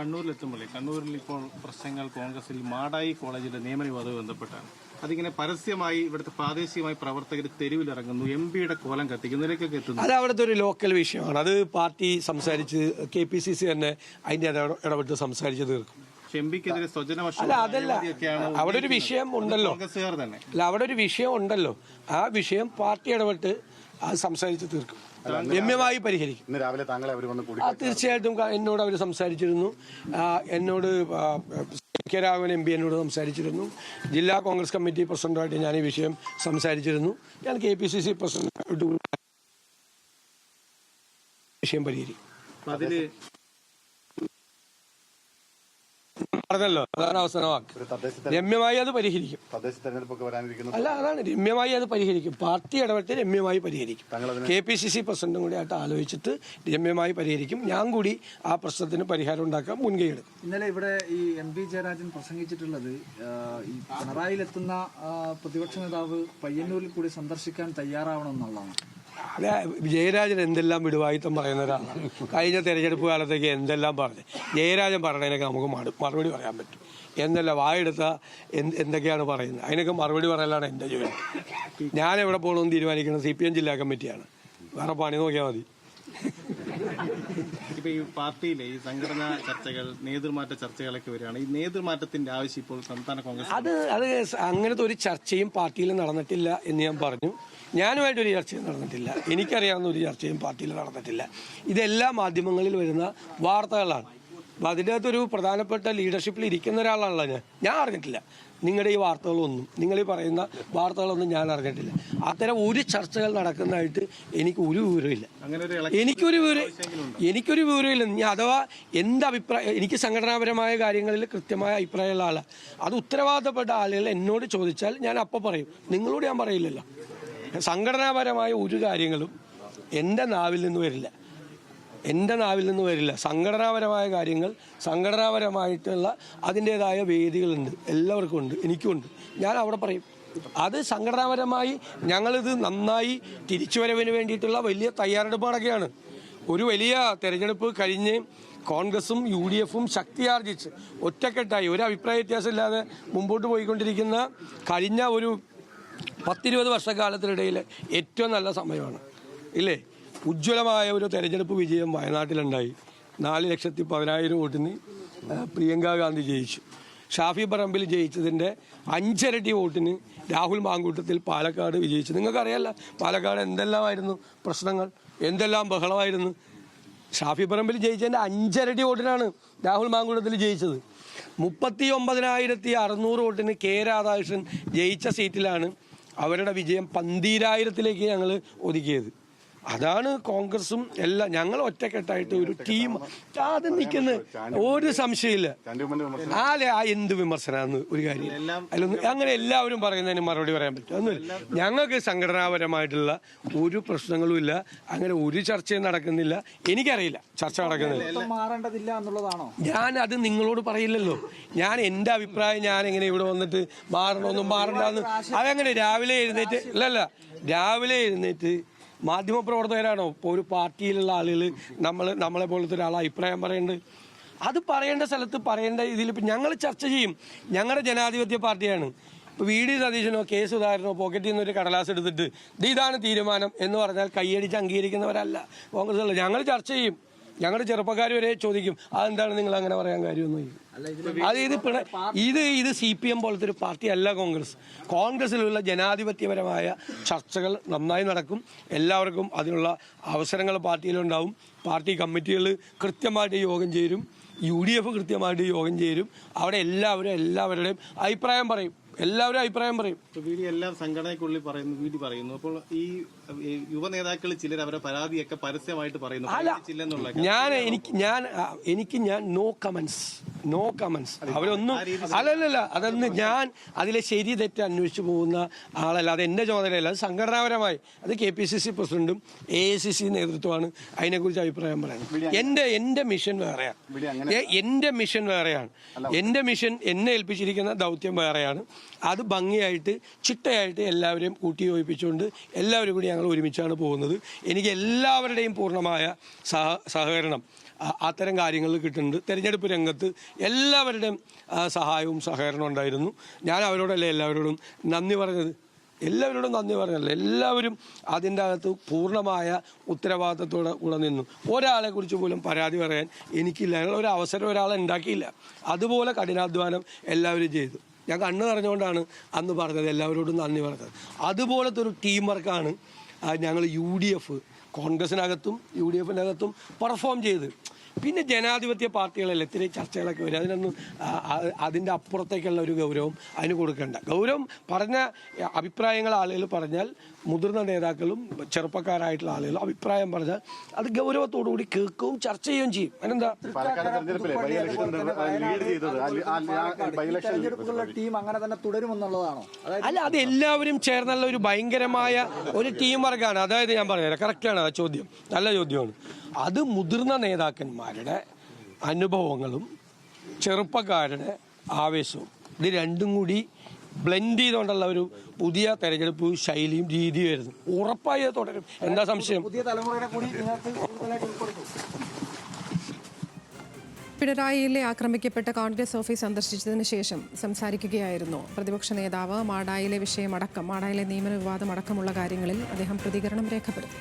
കണ്ണൂരിലെത്തുമ്പോഴേ കണ്ണൂരിൽ ഇപ്പോൾ പ്രശ്നങ്ങൾ കോൺഗ്രസിൽ മാടായി കോളേജിലെ നിയമനവുമായി ബന്ധപ്പെട്ടാണ്. അതിങ്ങനെ പരസ്യമായി ഇവിടുത്തെ പ്രാദേശികമായി പ്രവർത്തകർ തെരുവിലിറങ്ങുന്നു. എം പിയുടെ കോലം കത്തിക്കുന്നു. ഇതിലേക്കൊക്കെ എത്തുന്നു. അത് അവിടുത്തെ ഒരു ലോക്കൽ വിഷയമാണ്. അത് പാർട്ടി സംസാരിച്ച് കെ പി സി സി തന്നെ അതിന്റെ ഇട- ഇടപെട്ട് സംസാരിച്ച് തീർക്കും. അല്ല അതല്ല. അവിടെ ഒരു വിഷയം ഉണ്ടല്ലോ. അല്ല അവിടെ ഒരു വിഷയം ഉണ്ടല്ലോ. ആ വിഷയം പാർട്ടി ഇടപെട്ട് അത് സംസാരിച്ച് തീർക്കും. രമ്യമായി പരിഹരിക്കും. ഇന്ന് രാവിലെ താങ്കളെ അവർ വന്ന് കൂടി തീർച്ചയായിട്ടും എന്നോട് അവർ സംസാരിച്ചിരുന്നു. എന്നോട് കെ രാഘവൻ എം പി എന്നോട് സംസാരിച്ചിരുന്നു. ജില്ലാ കോൺഗ്രസ് കമ്മിറ്റി പ്രസിഡന്റുമായിട്ട് ഞാൻ ഈ വിഷയം സംസാരിച്ചിരുന്നു. ഞാൻ K P C C president വിഷയം പരിഹരിക്കും. അതിൽ പറഞ്ഞല്ലോ. അതാണ് അവസാന വാക്ക് ഒരു രമ്യമായി അത് പരിഹരിക്കും. തദ്ദേശ തെരഞ്ഞെടുപ്പൊക്കെ വരാനിരിക്കുന്നു. അല്ല അതാണ്. രമ്യമായി അത് പരിഹരിക്കും. പാർട്ടി ഇടപെട്ട് രമ്യമായി പരിഹരിക്കും. കെ പി സി സി പ്രസിഡന്റും കൂടി ആയിട്ട് ആലോചിച്ചിട്ട് രമ്യമായി പരിഹരിക്കും. ഞാൻ കൂടി ആ പ്രശ്നത്തിന് പരിഹാരം ഉണ്ടാക്കാൻ മുൻകൈ എടുക്കും. ഇന്നലെ ഇവിടെ ഈ എം പി ജയരാജൻ പ്രസംഗിച്ചിട്ടുള്ളത് ഈ പിണറായിലെത്തുന്ന പ്രതിപക്ഷ നേതാവ് പയ്യന്നൂരിൽ കൂടി സന്ദർശിക്കാൻ തയ്യാറാവണം എന്നുള്ളതാണ്. അതെ ജയരാജൻ എന്തെല്ലാം വിടുവായിത്തം പറയുന്ന ഒരാളാണ് കഴിഞ്ഞ തെരഞ്ഞെടുപ്പ് കാലത്തേക്ക് എന്തെല്ലാം പറഞ്ഞു ജയരാജൻ പറഞ്ഞതിനൊക്കെ നമുക്ക് മറു- മറുപടി പറയാൻ പറ്റും. എന്നല്ല വായെടുത്ത എന്ത് എന്തൊക്കെയാണ് പറയുന്നത്? അതിനൊക്കെ മറുപടി പറയലാണ് എന്റെ ജോലി. ഞാൻ എവിടെ പോകണമെന്ന് തീരുമാനിക്കുന്നത് സി പി എം ജില്ലാ കമ്മിറ്റിയാണ്. വേറെ പണി നോക്കിയാൽ മതി. ഇപ്പൊ ഈ പാർട്ടിയിലെ ഈ സംഘടനാ ചർച്ചകൾ നേതൃമാറ്റ ചർച്ചകളൊക്കെ വരികയാണ്. ഈ നേതൃമാറ്റത്തിന്റെ ആവശ്യം ഇപ്പോൾ സംസ്ഥാന കോൺഗ്രസ് അത് അത് അങ്ങനത്തെ ഒരു ചർച്ചയും പാർട്ടിയിൽ നടന്നിട്ടില്ല എന്ന് ഞാൻ പറഞ്ഞു. ഞാനുമായിട്ട് ഒരു ചർച്ചയും നടന്നിട്ടില്ല. എനിക്കറിയാവുന്ന ഒരു ചർച്ചയും പാർട്ടിയിൽ നടന്നിട്ടില്ല. ഇതെല്ലാ മാധ്യമങ്ങളിൽ വരുന്ന വാർത്തകളാണ്. അപ്പം അതിന്റെ അകത്തൊരു പ്രധാനപ്പെട്ട ലീഡർഷിപ്പിൽ ഇരിക്കുന്ന ഒരാളാണല്ലോ ഞാൻ. ഞാൻ അറിഞ്ഞിട്ടില്ല. നിങ്ങളുടെ ഈ വാർത്തകളൊന്നും നിങ്ങൾ ഈ പറയുന്ന വാർത്തകളൊന്നും ഞാൻ അറിഞ്ഞിട്ടില്ല. അത്തരം ഒരു ചർച്ചകൾ നടക്കുന്നതായിട്ട് എനിക്ക് ഒരു വിവരമില്ല എനിക്കൊരു വിവരം എനിക്കൊരു വിവരമില്ല ഞാൻ അഥവാ എന്ത് അഭിപ്രായം എനിക്ക് സംഘടനാപരമായ കാര്യങ്ങളിൽ കൃത്യമായ അഭിപ്രായമുള്ള ആളാണ് അത് ഉത്തരവാദിത്തപ്പെട്ട ആളുകൾ എന്നോട് ചോദിച്ചാൽ ഞാൻ അപ്പം പറയും. നിങ്ങളോട് ഞാൻ പറയില്ലല്ലോ. സംഘടനാപരമായ ഒരു കാര്യങ്ങളും എന്റെ നാവിൽ നിന്ന് വരില്ല. എന്റെ നാവിൽ നിന്ന് വരില്ല. സംഘടനാപരമായ കാര്യങ്ങൾ സംഘടനാപരമായിട്ടുള്ള അതിന്റേതായ വേദികളുണ്ട്. എല്ലാവർക്കും ഉണ്ട്. എനിക്കുമുണ്ട് ഞാൻ അവിടെ പറയും. അത് സംഘടനാപരമായി ഞങ്ങളിത് നന്നായി തിരിച്ചുവരവിന് വേണ്ടിയിട്ടുള്ള വലിയ തയ്യാറെടുപ്പാടൊക്കെയാണ്. ഒരു വലിയ തെരഞ്ഞെടുപ്പ് കഴിഞ്ഞ് കോൺഗ്രസും യു ഡി എഫും ശക്തിയാർജിച്ച് ഒറ്റക്കെട്ടായി ഒരു അഭിപ്രായ വ്യത്യാസമില്ലാതെ മുമ്പോട്ട് പോയിക്കൊണ്ടിരിക്കുന്ന കഴിഞ്ഞ ഒരു പത്തിരുപത് വർഷക്കാലത്തിനിടയിൽ ഏറ്റവും നല്ല സമയമാണ്. ഇല്ലേ? ഉജ്ജ്വലമായ ഒരു തെരഞ്ഞെടുപ്പ് വിജയം വയനാട്ടിലുണ്ടായി. നാല് ലക്ഷത്തി പതിനായിരം വോട്ടിന് പ്രിയങ്ക ഗാന്ധി ജയിച്ചു. ഷാഫി പറമ്പിൽ ജയിച്ചതിന്റെ അഞ്ചരട്ടി വോട്ടിന് രാഹുൽ മാങ്കൂട്ടത്തിൽ പാലക്കാട് വിജയിച്ചു. നിങ്ങൾക്കറിയാല്ല പാലക്കാട് എന്തെല്ലാമായിരുന്നു പ്രശ്നങ്ങൾ എന്തെല്ലാം ബഹളമായിരുന്നു. ഷാഫി പറമ്പിൽ ജയിച്ചതിന്റെ അഞ്ചരട്ടി വോട്ടിനാണ് രാഹുൽ മാങ്കൂട്ടത്തിൽ ജയിച്ചത്. മുപ്പത്തി ഒമ്പതിനായിരത്തി അറുന്നൂറ് വോട്ടിന് കെ രാധാകൃഷ്ണൻ ജയിച്ച സീറ്റിലാണ് അവരുടെ വിജയം പന്തീരായിരത്തിലേക്ക് ഞങ്ങൾ ഒതുക്കിയത്. അതാണ് കോൺഗ്രസും എല്ലാം ഞങ്ങൾ ഒറ്റക്കെട്ടായിട്ട് ഒരു ടീം അത് നിൽക്കുന്ന ഒരു സംശയമില്ല. ആലെ ആ എന്ത് വിമർശനമാണെന്ന് ഒരു കാര്യം അതിലൊന്നും അങ്ങനെ എല്ലാവരും പറയുന്നതിന് മറുപടി പറയാൻ പറ്റും ഒന്നുമില്ല. ഞങ്ങൾക്ക് സംഘടനാപരമായിട്ടുള്ള ഒരു പ്രശ്നങ്ങളും ഇല്ല. അങ്ങനെ ഒരു ചർച്ചയും നടക്കുന്നില്ല. എനിക്കറിയില്ല ചർച്ച നടക്കുന്നില്ല. ഞാൻ അത് നിങ്ങളോട് പറയില്ലല്ലോ. ഞാൻ എന്റെ അഭിപ്രായം ഞാൻ എങ്ങനെ ഇവിടെ വന്നിട്ട് മാറണമെന്നും മാറണ്ടെന്ന് അതെങ്ങനെ രാവിലെ എഴുന്നേറ്റ് ഇല്ലല്ല രാവിലെ എഴുന്നേറ്റ് മാധ്യമപ്രവർത്തകരാണോ? ഇപ്പോൾ ഒരു പാർട്ടിയിലുള്ള ആളുകൾ നമ്മൾ നമ്മളെ പോലത്തെ ഒരാൾ അഭിപ്രായം പറയുന്നുണ്ട് അത് പറയേണ്ട സ്ഥലത്ത് പറയേണ്ട ഇതിൽ ഇപ്പം ഞങ്ങൾ ചർച്ച ചെയ്യും. ഞങ്ങളുടെ ജനാധിപത്യ പാർട്ടിയാണ്. ഇപ്പോൾ വി ഡി സതീശനോ കെ സുധാകരനോ പോക്കറ്റിൽ നിന്ന് ഒരു കടലാസ് എടുത്തിട്ട് "ദേ ഇതാണ് തീരുമാനം എന്ന് പറഞ്ഞാൽ കൈയടിച്ച് അംഗീകരിക്കുന്നവരല്ല. കോൺഗ്രസ് ഞങ്ങൾ ചർച്ച ചെയ്യും. ഞങ്ങളുടെ ചെറുപ്പക്കാർ വരെ ചോദിക്കും. അതെന്താണ് നിങ്ങൾ അങ്ങനെ പറയാൻ കാര്യമൊന്നും അത് ഇത് ഇത് ഇത് സി പി എം പോലത്തെ ഒരു പാർട്ടി അല്ല കോൺഗ്രസ്. കോൺഗ്രസിലുള്ള ജനാധിപത്യപരമായ ചർച്ചകൾ നന്നായി നടക്കും. എല്ലാവർക്കും അതിനുള്ള അവസരങ്ങൾ പാർട്ടിയിലുണ്ടാവും. പാർട്ടി കമ്മിറ്റികൾ കൃത്യമായിട്ട് യോഗം ചേരും. യു ഡി എഫ് കൃത്യമായിട്ട് യോഗം ചേരും. അവിടെ എല്ലാവരും എല്ലാവരുടെയും അഭിപ്രായം പറയും. എല്ലാവരും അഭിപ്രായം പറയും. വീടി എല്ലാം സംഘടനയ്ക്കുള്ളിൽ പറയുന്നു വീട്ടിൽ പറയുന്നു. അപ്പോൾ ഈ യുവ നേതാക്കൾ ചിലർ അവരുടെ പരാതിയൊക്കെ പരസ്യമായിട്ട് പറയുന്നു. ഞാൻ എനിക്ക് ഞാൻ എനിക്ക് ഞാൻ നോ കമൻസ് നോ കമൻസ് അവരൊന്നും അല്ലല്ല അതൊന്ന് ഞാൻ അതിലെ ശരി തെറ്റ് അന്വേഷിച്ചു പോകുന്ന ആളല്ല അത് എന്റെ ചുമതലയല്ല അത് സംഘടനാപരമായി. അത് കെ പി സി സി പ്രസിഡന്റും എ ഐ സി സി നേതൃത്വമാണ് അതിനെക്കുറിച്ച് അഭിപ്രായം പറയുന്നത്. എന്റെ എന്റെ മിഷൻ വേറെയാണ്. എന്റെ മിഷൻ വേറെയാണ്. എന്റെ മിഷൻ എന്നെ ഏൽപ്പിച്ചിരിക്കുന്ന ദൗത്യം വേറെയാണ്. അത് ഭംഗിയായിട്ട് ചിട്ടയായിട്ട് എല്ലാവരെയും കൂട്ടി യോജിപ്പിച്ചുകൊണ്ട് എല്ലാവരും കൂടി ഞങ്ങൾ ഒരുമിച്ചാണ് പോകുന്നത്. എനിക്ക് എല്ലാവരുടെയും പൂർണമായ സഹ സഹകരണം അത്തരം കാര്യങ്ങൾ കിട്ടുന്നുണ്ട്. തെരഞ്ഞെടുപ്പ് രംഗത്ത് എല്ലാവരുടെയും സഹായവും സഹകരണവും ഉണ്ടായിരുന്നു. ഞാൻ അവരോടല്ല എല്ലാവരോടും നന്ദി പറഞ്ഞത്? എല്ലാവരോടും നന്ദി പറഞ്ഞല്ലോ എല്ലാവരും അതിന്റെ അകത്ത് പൂർണമായ ഉത്തരവാദിത്തത്തോടെ കൂടെ നിന്നു. ഒരാളെ കുറിച്ച് പോലും പരാതി പറയാൻ എനിക്കില്ല. ഒരു അവസരം ഒരാളെ ഉണ്ടാക്കിയില്ല. അതുപോലെ കഠിനാധ്വാനം എല്ലാവരും ചെയ്തു. ഞാൻ കണ്ണു നിറഞ്ഞുകൊണ്ടാണ് അന്ന് പറഞ്ഞത് എല്ലാവരോടും നന്ദി പറഞ്ഞത്. അതുപോലത്തെ ഒരു ടീം വർക്കാണ് ഞങ്ങൾ യു ഡി എഫ് കോൺഗ്രസിനകത്തും യു ഡി എഫിനകത്തും പെർഫോം ചെയ്ത്. പിന്നെ ജനാധിപത്യ പാർട്ടികളല്ലേ ഇത്തിരി ചർച്ചകളൊക്കെ വരും. അതിനൊന്നും അതിന്റെ അപ്പുറത്തേക്കുള്ള ഒരു ഗൗരവം അതിന് കൊടുക്കേണ്ട. ഗൗരവം പറഞ്ഞ അഭിപ്രായങ്ങൾ ആളുകൾ പറഞ്ഞാൽ മുതിർന്ന നേതാക്കളും ചെറുപ്പക്കാരായിട്ടുള്ള ആളുകളും അഭിപ്രായം പറഞ്ഞാൽ അത് ഗൗരവത്തോടുകൂടി കേൾക്കുകയും ചർച്ച ചെയ്യുകയും ചെയ്യും. അതിനെന്താ? തെരഞ്ഞെടുപ്പുകളുടെ ടീം അങ്ങനെ തന്നെ തുടരുമെന്നുള്ളതാണോ? അതായത് അല്ല അത് എല്ലാവരും ചേർന്നുള്ള ഒരു ഭയങ്കരമായ ഒരു ടീം വർക്കാണ് അതായത് ഞാൻ പറഞ്ഞുതരാം. കറക്റ്റാണ് ആ ചോദ്യം. നല്ല ചോദ്യമാണ്. അത് മുതിർന്ന നേതാക്കന്മാരുടെ അനുഭവങ്ങളും ചെറുപ്പക്കാരുടെ ആവേശവും ഇത് രണ്ടും കൂടി ബ്ലെൻഡ് ചെയ്തുകൊണ്ടുള്ള ഒരു പുതിയ തെരഞ്ഞെടുപ്പ് ശൈലിയും രീതിയും ആയിരുന്നു. ഉറപ്പായി അത് തുടരും. എന്താ സംശയം? പുതിയ തലമുറയുടെ കൂടി പിണറായിയിലെ ആക്രമിക്കപ്പെട്ട കോൺഗ്രസ് ഓഫീസ് സന്ദർശിച്ചതിന് ശേഷം സംസാരിക്കുകയായിരുന്നു പ്രതിപക്ഷ നേതാവ് മാടായിലെ വിഷയമടക്കം മാടായിലെ നിയമന വിവാദമടക്കമുള്ള കാര്യങ്ങളിൽ അദ്ദേഹം പ്രതികരണം രേഖപ്പെടുത്തി.